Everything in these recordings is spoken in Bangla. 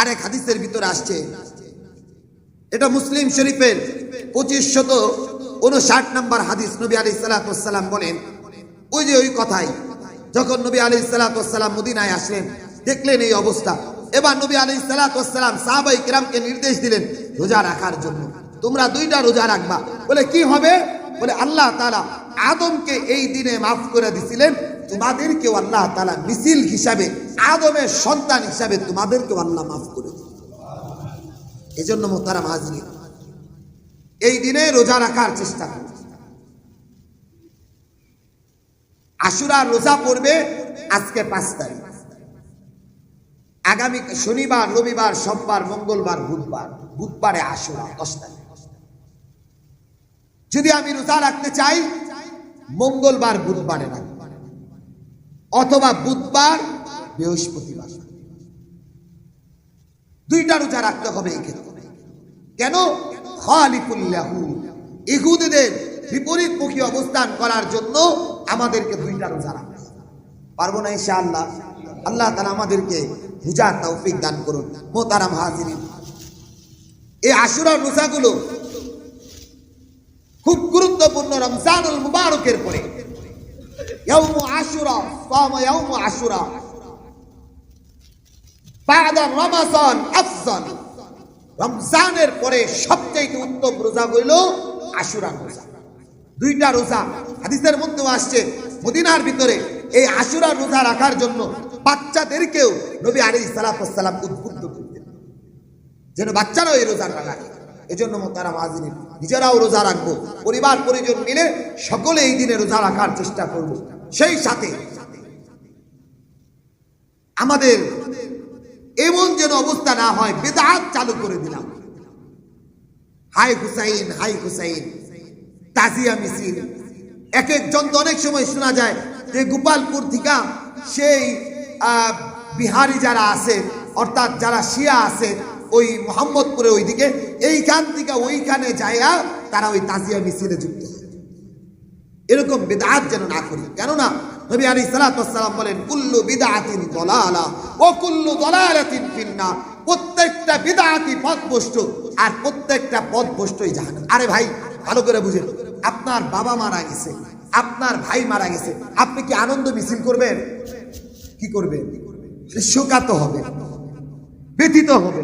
আরেক হাদিসের ভিতরে আসছে। এটা মুসলিম শরীফের পঁচিশ শত উনষাট নম্বর হাদিস নবী আলি সালাতাম বলেন। ওই যে ওই কথাই, যখন নবী আলি সালাতাম মদিনায় আসলেন, দেখলেন এই অবস্থা। এবার নবী আলি সালাতাম সাহাবাই কিরামকে নির্দেশ দিলেন রোজা রাখার জন্য। তোমরা দুইটা রোজা রাখবা। বলে, কি হবে? বলে, আল্লাহ তালা আদমকে এই দিনে মাফ করে দিছিলেন তোমাদেরকেও আল্লাহ তালা মিছিল হিসাবে, আদমের সন্তান হিসাবে তোমাদেরকেও আল্লাহ মাফ করে এই জন্য মোতারা হাজরি, এই দিনে রোজা রাখার চেষ্টা করো। আশুরা রোজা পড়বে আজকে পাঁচ তারিখ। আগামী শনিবার, রবিবার, সোমবার, মঙ্গলবার, বুধবার। বুধবারে আশুরা, দশ তারিখ। যদি আমি রোজা রাখতে চাই, মঙ্গলবার, বুধবারে রাখব। অথবা বুধবার বৃহস্পতিবার। দুইটা রোজা রাখতে হবে এই ক্ষেত্রে। কেন? খালিকুল্লাহু। ইহুদিদের বিপরীতমুখী অবস্থান করার জন্য আমাদেরকে দুইটা রোজা রাখতে। পারব না ইনশাআল্লাহ? আল্লাহ তাআলা আমাদেরকে বুঝার তৌফিক দান করুন। মোতারাম হাজিরিন। এই আশুরার রোজাগুলো খুব গুরুত্বপূর্ণ রমজানুল মুবারকের পরে। ইয়াউমু আশুরা সাম ইয়াউমু আশুরা বাদা রমাজান আফজাল রমজানের পরে সবচেয়ে উত্তম রোজা হইল আশুরা রোজা। দুইটা রোজা হাদিসের মধ্যেও আসছে, মদিনার ভিতরে এই আশুরা রোজা রাখার জন্য বাচ্চাদেরকেও নবী আলী সালাতাম উদ্বুদ্ধ করতেন। যেন বাচ্চারাও এই রোজাটা রাখে। এজন্য তারা মাজিনী নিজেরাও রোজা রাখব, পরিবার পরিজন মিলে সকলে এই দিনে রোজা রাখার চেষ্টা করব। সেই সাথে আমাদের এমন যেন অবস্থা না হয়, বেদাত চালু করে দিলাম। হাই হুসাইন হাই হুসাইন, তাজিয়া মিছিল। এক একজন তো অনেক সময় শোনা যায় যে গোপালপুর থেকে সেই বিহারি যারা আছে, অর্থাৎ যারা শিয়া আছে ওই মোহাম্মদপুরে ওইদিকে, এইখান থেকে ওইখানে যায়া তারা ওই তাজিয়া মিছিলে যুক্ত এরকম বিদাত যেন না করি। কেননা নবী আলী সালাতাম বলেন, কুল্লু বিদাতিন দলালা ও কুল্লু দলালাতিন ফিন্না প্রত্যেকটা বিদাতি পথভ্রষ্ট, আর প্রত্যেকটা পথভ্রষ্টই জাহান আরে ভাই, ভালো করে বুঝেন। আপনার বাবা মারা গেছে, আপনার ভাই মারা গেছে, আপনি কি আনন্দ মিছিল করবেন? কি করবেন? শোকাত হবে, ব্যথিত হবে।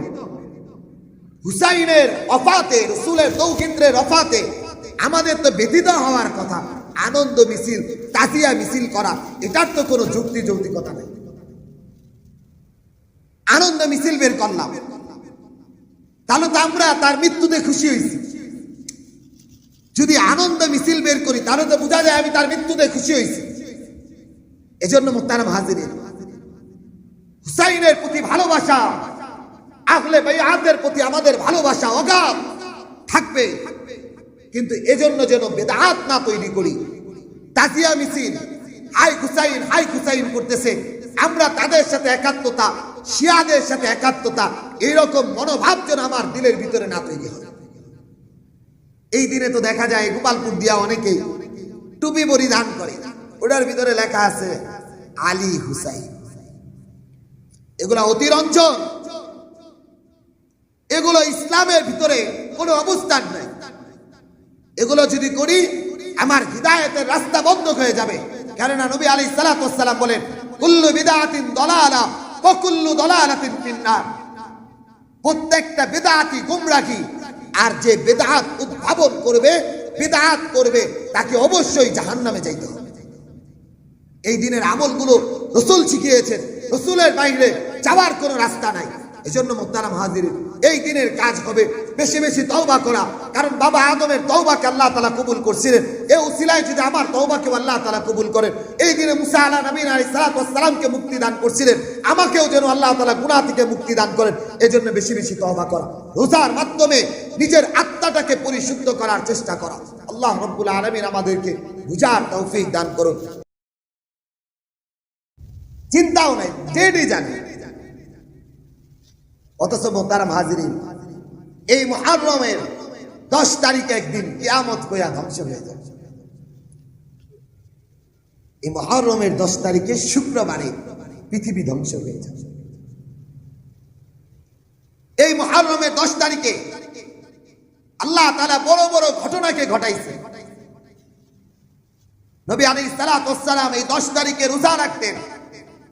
হুসাইনের অফাতে, রসুলের দৌহিত্রের অফাতে আমাদের তো ব্যথিত হওয়ার কথা। আনন্দ মিছিল তাতিয়া মিছিল করা, এটার তো কোনো যুক্তি যৌক্তিকতা নেই। আনন্দ মিছিল বের করলাম। তাহলে তো আমরা তার মৃত্যুতে খুশি হয়েছি। যদি আনন্দ মিছিল বের করি, তাহলে তো বোঝা যায় আমি তার মৃত্যুতে খুশি হয়েছি। এজন্য মুক্তারাম হাজির। হুসাইনের প্রতি ভালোবাসা। আহলে বেয়াতের প্রতি আমাদের ভালোবাসা অগাধ। থাকবে। কিন্তু এজন্য যেন বেদাত না তৈরি করি। তাজিয়া মিছিল, হাই হুসাইন হাই হুসাইন করতেছে। আমরা তাদের সাথে একাত্মতা, শিয়াদের সাথে একাত্মতা, এইরকম মনোভাব যেন আমার দিলের ভিতরে না তৈরি হয়। এই দিনে তো দেখা যায় গোপালপুর দিয়া অনেকে টুপি পরিধান করে। ওটার ভিতরে লেখা আছে, আলী হুসাইন। এগুলা অতিরঞ্জন এগুলো ইসলামের ভিতরে কোনো অবস্থান নাই। এগুলো যদি করি, আমার হৃদায়তের রাস্তা বন্ধ হয়ে যাবে। কেননা নবী আলী সালাতাম বলেন, কুল্লু বিদাতিন দলালা কুল্লু দলালাতিন ফিন্নার। প্রত্যেকটা বেদাতি গুমরাহি আর যে বেদাত উদ্ভাবন করবে, বেদাত করবে, তাকে অবশ্যই জাহান্নামে যাইতে হবে। এই দিনের আমলগুলো রসুল শিখিয়েছেন। রসুলের বাইরে যাওয়ার কোনো রাস্তা নাই। এজন্য মোত্তারাম হাজির। এই দিনের কাজ হবে। বেশি বেশি তওবা করা। কারণ বাবা আদমের তওবাকে আল্লাহ তালা কবুল করছিলেন। এই উসিলায় যদি আমার তওবাকে আল্লাহ তালা কবুল করেন, এই দিনে মুসা আলা নবীন আলী সালাতামকে মুক্তি দান করছিলেন। আমাকেও যেন আল্লাহ তালা গুনাহ থেকে মুক্তি দান করেন। এই জন্য বেশি বেশি তওবা করা। রোজার মাধ্যমে নিজের আত্মাটাকে পরিশুদ্ধ করার চেষ্টা করা। আল্লাহ রব্বুল আলমিন আমাদেরকে বুঝার তৌফিক দান করুন। চিন্তাও নাই ডেটই জানি। অথচ মোতারাম হাজিরিন, এই মহারমের দশ তারিখে একদিন কিয়ামত হইয়া ধ্বংস হয়ে যাবে। এই মহারমের দশ তারিখে শুক্রবারে পৃথিবী ধ্বংস হয়ে যাবে। এই মহারমের দশ তারিখে আল্লাহ তারা বড় বড় ঘটনাকে ঘটাইছে। নবী আলী সালাম এই দশ তারিখে রোজা রাখতেন।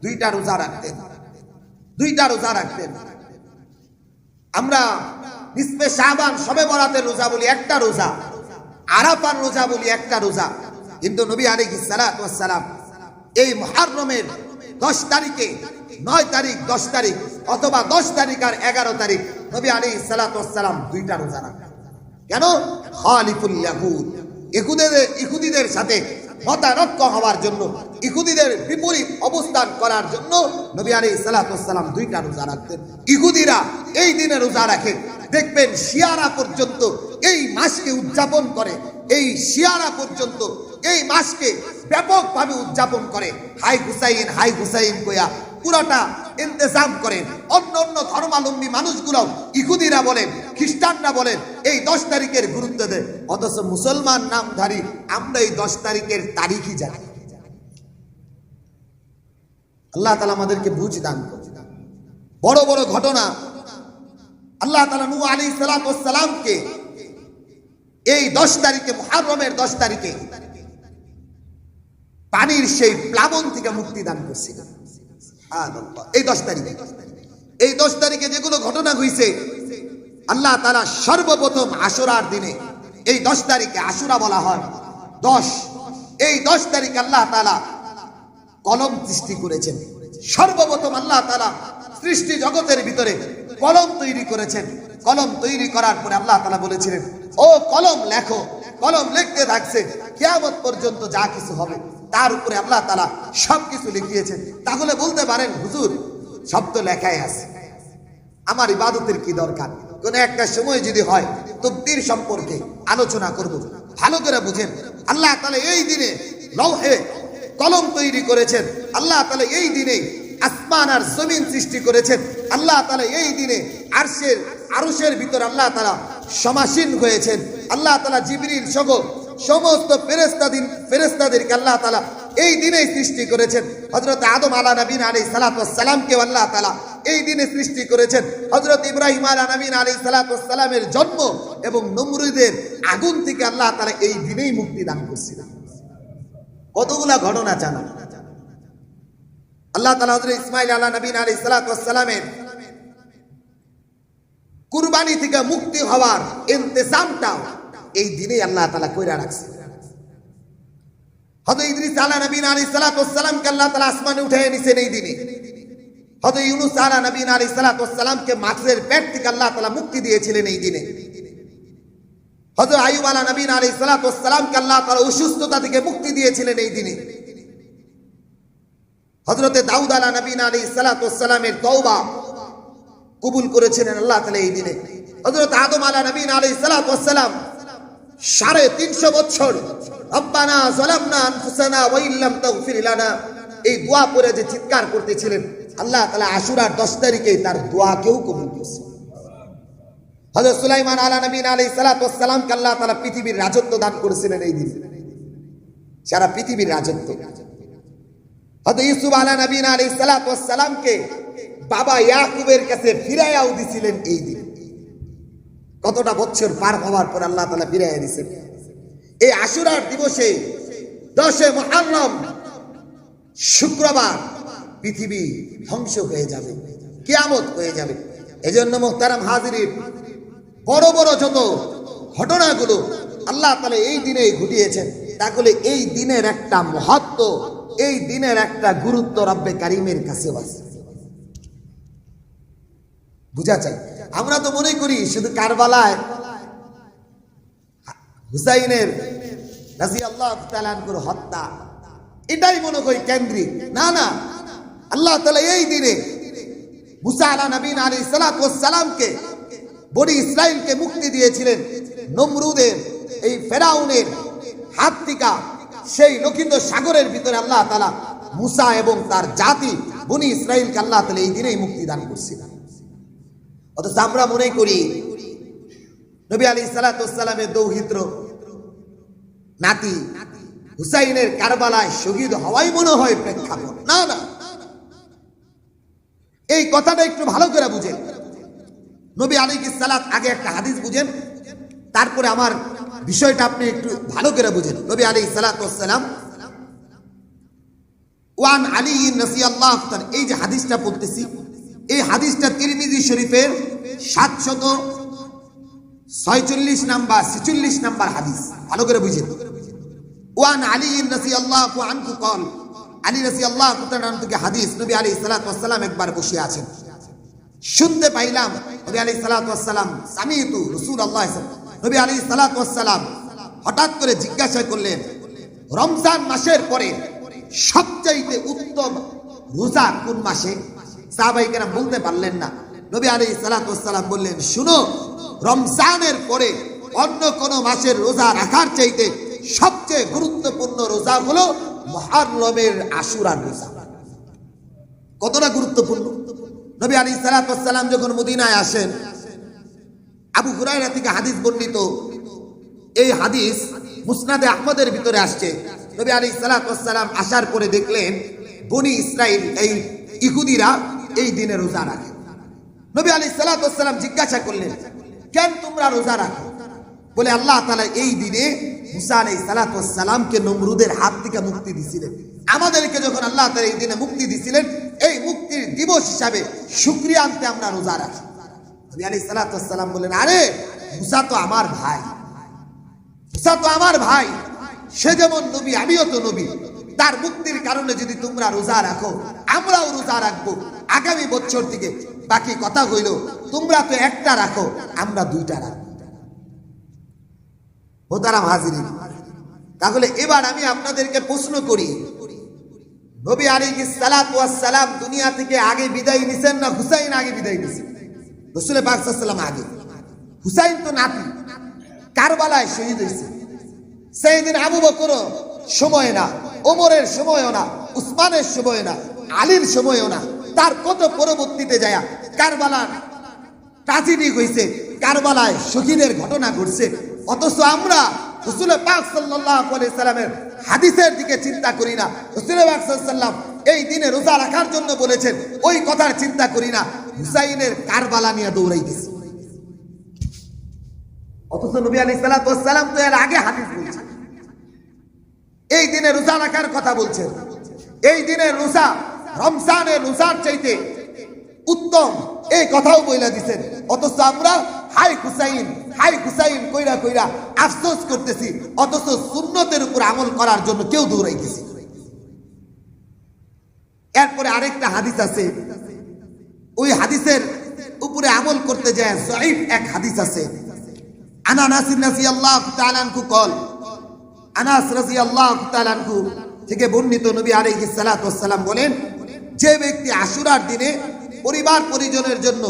দুইটা রোজা রাখতেন। দুইটা রোজা রাখতেন। আমরা নিসবে শাহবান সবে বরাতের রোজা বলি একটা রোজা। আরাফার রোজা বলি একটা রোজা। কিন্তু নবী আলী সালাম এই মহারমের দশ তারিখে, নয় তারিখ, দশ তারিখ অথবা দশ তারিখ আর এগারো তারিখ নবী আলী সালাম দুইটা রোজা রাখতেন কেন? খালিফুল ইয়াহুদ। ইহুদিদের সাথে মতানক্য হওয়ার জন্য ইহুদিদের বিপরীত অবস্থান করার জন্য নবী আলী সালাতাম দুইটা রোজা রাখতেন। ইহুদিরা এই দিনে রোজা রাখে। দেখবেন শিয়ারা পর্যন্ত এই মাসকে উদযাপন করে। এই শিয়ারা পর্যন্ত এই মাসকে ব্যাপকভাবে উদযাপন করে। হাই হুসাইন হাই হুসাইন কইয়া পুরোটা ইন্তজাম করেন। অন্য অন্য ধর্মাবলম্বী মানুষগুলো ইহুদিরা বলেন, খ্রিস্টানরা বলেন, এই দশ তারিখের গুরুত্ব দেয়। অথচ মুসলমান নামধারী আমরা এই দশ তারিখের তারিখই জানি। আল্লাহ তালা আমাদেরকে বুঝ দান করুন। বড় বড় ঘটনা। আল্লাহ তালা নু আলী সালামকে এই দশ তারিখে মহারমের দশ তারিখে পানির সেই প্লাবন থেকে মুক্তি দান করছিলেন এই দশ তারিখে। এই দশ তারিখে যেগুলো ঘটনা হয়েছে আল্লাহ তারা সর্বপ্রথম আশুরার দিনে, এই দশ তারিখে আশুরা বলা হয়। দশ। এই দশ তারিখে আল্লাহ তালা কলম সৃষ্টি করেছেন। সর্বপ্রথম আল্লাহ তালা সৃষ্টি জগতের ভিতরে কলম তৈরি করেছেন। কলম তৈরি করার পরে আল্লাহ তালা বলেছিলেন, ও কলম লেখো, কলম লিখতে থাকছে, কিয়ামত পর্যন্ত যা কিছু হবে, তার উপরে আল্লাহ তালা সবকিছু লিখিয়েছেন। তাহলে বলতে পারেন, হুজুর শব্দ লেখাই আছে। আমার ইবাদতের কি দরকার? কোন একটা সময় যদি হয়, তকদির সম্পর্কে আলোচনা করব। ভালো করে বুঝেন। আল্লাহ তাহলে এই দিনে লৌহে কলম তৈরি করেছেন। আল্লাহ তাহলে এই দিনে আসমান আর জমিন সৃষ্টি করেছেন। আল্লাহ তালা এই দিনে আরশের আরশের ভিতর আল্লাহ তালা সমাসীন হয়েছেন। আল্লাহ তালা জিবরিল সহ সমস্ত ফেরেস্তাদিন ফেরেস্তাদেরকে আল্লাহ তালা এই দিনেই সৃষ্টি করেছেন। হজরত আদম আলা নবীন আলী সালাতামকে আল্লাহ তালা এই দিনে সৃষ্টি করেছেন। হজরত ইব্রাহিম আলা নবীন আলী সালাতামের জন্ম এবং নমরুদের আগুন থেকে আল্লাহ তালা এই দিনেই মুক্তি দান করছিলেন। কতগুলা ঘটনা জানা। আল্লাহ তালা হজরত ইসমাইল আলা নবীন আলী সালাতামের কুরবানি থেকে মুক্তি হওয়ার ইন্তজামটাও এই দিনে আল্লাহ তালা কইরা রাখছে। নবীন আলী সালাতামকে আল্লাহ তালা আসমানে উঠে নিছেন এই দিনে। ইউনুস নবীন আলী সালাতামকে মাছের পেট থেকে আল্লাহ তালা মুক্তি দিয়েছিলেন এই দিনে। নবীন আলী সালাতামকে আল্লাহ তালা অসুস্থতা থেকে মুক্তি দিয়েছিলেন এই দিনে। হজরতে দাউদ আলা নবীন আলী সালাতামের তওবা কবুল করেছিলেন আল্লাহ তালা এই দিনে। হজরত আদম আলা নবীন আলী সালাতাম সাড়ে তিনশো বছর এই দোয়া পড়ে যে চিৎকার করতেছিলেন, আল্লাহ তাআলা আশুরার 10 তারিখে তার দোয়া কেউ কবুল করেছে হযরত সুলাইমান আলা নবীন আলাইহিস সালাতু ওয়াস সালামকে আল্লাহ তাআলা পৃথিবীর রাজত্ব দান করেছিলেন এই দিন। সারা পৃথিবীর রাজত্ব। আলা নবীন আলাইহিস সালাতু ওয়াস সালামকে বাবা ইয়াকুবের কাছে ফিরাইয়াও দিছিলেন এই দিন। কতটা বছর পার হওয়ার পর আল্লাহ তালা ফিরাইয়া দিছেন। এই আশুরার দিবসে দশে মহারম শুক্রবার পৃথিবী ধ্বংস হয়ে যাবে, কিয়ামত হয়ে যাবে। এজন্য মোহতারাম হাজিরির বড় বড় যত ঘটনাগুলো আল্লাহ তালা এই দিনে ঘটিয়েছেন তাহলে এই দিনের একটা মহত্ব, এই দিনের একটা গুরুত্ব রব্বে কারিমের কাছে আছে। বুঝা চাই আমরা তো মনে করি শুধু কারবালায় হুসাইনের রাজি আল্লাহ তালানকুর হত্যা, এটাই মনে করি কেন্দ্রিক। না না, আল্লাহ তালা এই দিনে মুসা আলা নবীন আলী সালাতামকে বনি ইসরায়েলকে মুক্তি দিয়েছিলেন নমরুদের, এই ফেরাউনের হাত সেই লক্ষিন্দর সাগরের ভিতরে আল্লাহ তালা মুসা এবং তার জাতি বনি ইসরায়েলকে আল্লাহ তালা এই দিনেই মুক্তি দান করছিলেন অথচ আমরা মনে করি, নবী আলী সালাতামের দৌহিত্র নাতি হুসাইনের কারবালায় শহীদ হওয়াই মনে হয় প্রেক্ষাপট। না না। এই কথাটা একটু ভালো করে বুঝেন। নবী আলী সালাত আগে একটা হাদিস বুঝেন, তারপরে আমার বিষয়টা আপনি একটু ভালো করে বুঝেন। নবী আলী সালাতাম ওয়ান আলী নসি আল্লাহ এই যে হাদিসটা পড়তেছি, এই হাদিসটা তিরমিজি শরীফের সাতশত ছয়চল্লিশ নাম্বার, ছেচল্লিশ নাম্বার হাদিস। ভালো করে বুঝেন। ওয়ান আলী নসি আল্লাহ আনকু কল, আলী নসি আল্লাহ থেকে হাদিস, নবী আলী সালাতাম একবার বসে আছেন। শুনতে পাইলাম নবী আলী সালাতাম সামিতু রসুল আল্লাহ নবী আলী সালাতাম হঠাৎ করে জিজ্ঞাসা করলেন, রমজান মাসের পরে সবচাইতে উত্তম রোজা কোন মাসে? সাহাবাই বলতে পারলেন না। নবী আলী সালাতাম বললেন, শুনো, রমজানের পরে অন্য কোন মাসের রোজা রাখার চাইতে সবচেয়ে গুরুত্বপূর্ণ রোজা হলো মহারমের আশুরার রোজা। কতটা গুরুত্বপূর্ণ? নবী আলী সালাতাম যখন মদিনায় আসেন, আবু হুরাইরা থেকে হাদিস বর্ণিত। এই হাদিস মুসনাদে আহমদের ভিতরে আসছে। নবী আলী সালাতাম আসার পরে দেখলেন, বনি ইসরাইল, এই ইহুদিরা এই দিনে রোজা রাখে। নবী আলী সালাতাম জিজ্ঞাসা করলেন, কেন তোমরা রোজা রাখো? বলে আল্লাহ তালা এই দিনে মুসা আলাই নমরুদের হাত থেকে মুক্তি দিছিলেন। আমাদেরকে যখন আল্লাহ তালা এই দিনে মুক্তি দিছিলেন, এই মুক্তির দিবস হিসাবে আনতে আমরা রোজা রাখি। বললেন, আরে, মুসা তো আমার ভাই। মুসা তো আমার ভাই। সে যেমন নবী, আমিও তো নবী। তার মুক্তির কারণে যদি তোমরা রোজা রাখো, আমরাও রোজা রাখব। আগামী বছর থেকে বাকি কথা হইল, তোমরা তো একটা রাখো, আমরা দুইটা রাখব। মোতারাম হাজির। তাহলে এবার আমি আপনাদেরকে প্রশ্ন করি, নবী আলী সালাম দুনিয়া থেকে আগে বিদায় নিছেন না হুসাইন আগে বিদায় নিছেন? রসুল পাকসাল্লাম আগে। হুসাইন তো নাতি, কারবালায় শহীদ হয়েছে। সেই দিন আবু বকর সময় না, ওমরের সময়ও না, উসমানের সময় না, আলীর সময়ও না, তার কত পরবর্তীতে যায় কারবালার ট্রাজেডি হয়েছে কারবালায় শহীদের ঘটনা ঘটছে। অথচ আমরা রসুল পাক সাল্লামের হাদিসের দিকে চিন্তা করি না। রসুল পাক সাল্লাম এই দিনে রোজা রাখার জন্য বলেছেন, ওই কথার চিন্তা করি না, হুসাইনের কারবালা নিয়ে দৌড়াইতেছি অথচ নবী আলী সাল্লাম তো এর আগে হাদিস বলছেন এই দিনে রোজা রাখার কথা বলছেন। এই দিনে রোজা, রমজানের রোজার চাইতে উত্তম, এই কথাও বইলা দিছেন। অথচ আমরা, হাই হুসাইন হাই হুসাইন, কইরা কইরা আফসোস করতেছি, অথচ সুন্নতের উপর আমল করার জন্য কেউ দৌড়াইতেছি। এরপরে আরেকটা হাদিস আছে। ওই হাদিসের উপরে আমল করতে যায় জয়ীফ এক হাদিস আছে। আনা নাসির নাসি আল্লাহ তালানকু কল, আনাস রাজি আল্লাহ তালানকু থেকে বর্ণিত নবী আলাইহিস সালাম বলেন, যে ব্যক্তি আশুরার দিনে পরিবার পরিজনের জন্য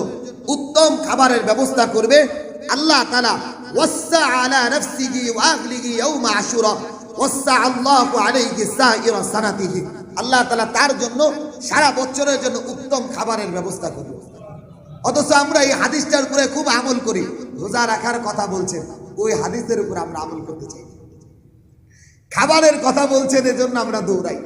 উত্তম খাবারের ব্যবস্থা করবে। আল্লাহ তালা ওয়াসা আলা নফসিহি ওয়া আহলিহি ইয়াউমা আশুরা। ওয়াসা আল্লাহু আলাইহি সাইরা সানাতিহি। আল্লাহ তাআলা তার জন্য সারা বছরের জন্য উত্তম খাবারের ব্যবস্থা করবে। অথচ আমরা এই হাদিসটার উপরে খুব আমল করি। রোজা রাখার কথা বলছেন। ওই হাদিসের উপর আমরা আমল করতে চাই। খাবারের কথা বলছেন, এজন্য আমরা দৌড়াই।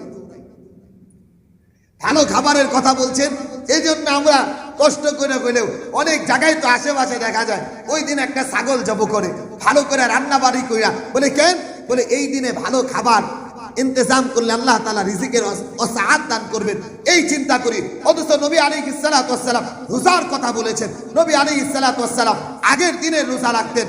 ভালো খাবারের কথা বলছেন এই জন্য আমরা কষ্ট করে কইলেও অনেক জায়গায় তো আশেপাশে দেখা যায়, ওই দিন একটা ছাগল জব করে, ভালো করে রান্না বাড়ি কইরা, বলে, কেন? বলে, এই দিনে ভালো খাবার ইন্তজাম করলে আল্লাহ তালা রিজিকের অসাহাত দান করবেন। এই চিন্তা করি। অথচ নবী আলী ইসালাতাম রোজার কথা বলেছেন। নবী আলী ইসালাতাম আগের দিনে রোজা রাখতেন,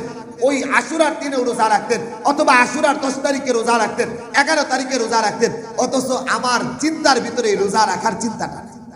ওই আশুরার দিনে রোজা রাখতেন, অথবা আশুরার দশ তারিখে রোজা রাখতেন, এগারো তারিখে রোজা রাখতেন। অথচ আমার চিন্তার ভিতরে রোজা রাখার চিন্তাটা